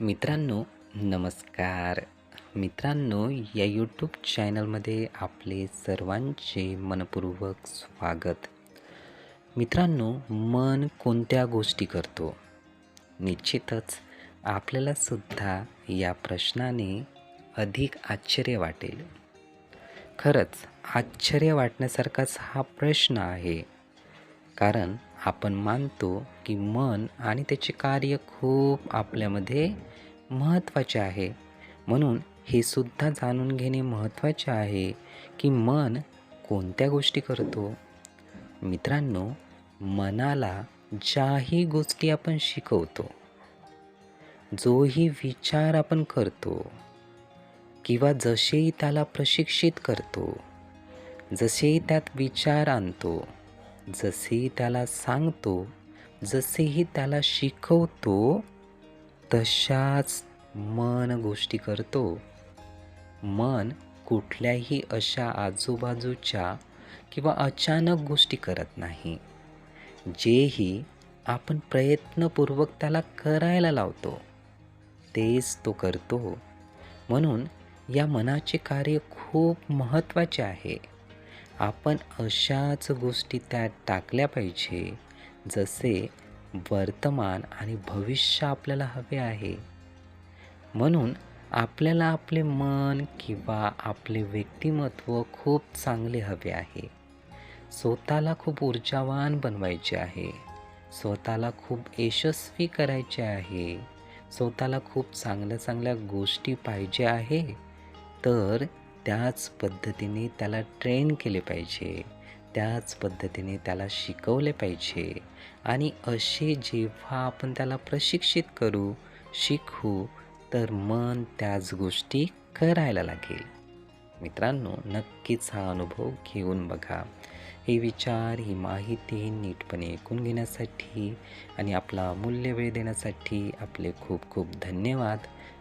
मित्रांनो नमस्कार. मित्रांनो या यूट्यूब चॅनलमध्ये आपले सर्वांचे मनपूर्वक स्वागत. मित्रांनो मन कोणत्या गोष्टी करतो? निश्चितच आपल्याला सुद्धा या प्रश्नाने अधिक आश्चर्य वाटेल. खरंच आश्चर्य वाटण्यासारखाच हा प्रश्न आहे. कारण आपण मानतो की मन आणि त्याचे कार्य खूप आपल्यामध्ये महत्त्वाचे आहे. म्हणून हे सुद्धा जाणून घेणे महत्त्वाचे आहे की मन कोणत्या गोष्टी करतो? मित्रांनो मनाला ज्याही गोष्टी आपण शिकवतो जोही विचार आपण करतो किंवा जसेही त्याला प्रशिक्षित करतो जसेही त्यात विचार आणतो जसेही त्याला सांगतो जसेही त्याला शिकवतो तशाच मन गोष्टी करतो. मन कुठल्याही अशा आजूबाजूच्या किंवा अचानक गोष्टी करत नाही जेही आपण प्रयत्नपूर्वक त्याला करायला लावतो. तेच तो करतो. म्हणून या मनाचे कार्य खूप महत्त्वाचे आहे. आपण अशाच गोष्टी त्यात टाकल्या पाहिजे जसे वर्तमान आणि भविष्य आपल्याला हवे आहे. म्हणून आपल्याला आपले मन किंवा आपले व्यक्तिमत्व खूप चांगले हवे आहे. स्वतःला खूप ऊर्जावान बनवायचे आहे. स्वतःला खूप यशस्वी करायचे आहे. स्वतःला खूप चांगल्या चांगल्या गोष्टी पाहिजे आहे. तर त्याच पद्धतीने त्याला ट्रेन केले पाहिजे. त्याच पद्धतीने त्याला शिकवले पाहिजे. आणि असे जेव्हा आपण त्याला प्रशिक्षित करू शिकू तर मन त्याच गोष्टी करायला लागेल. मित्रांनो नक्कीच हा अनुभव घेऊन बघा. हे विचार ही माहिती नीटपणे ऐकून घेण्यासाठी आणि आपला अमूल्य वेळ देण्यासाठी आपले खूप खूप धन्यवाद.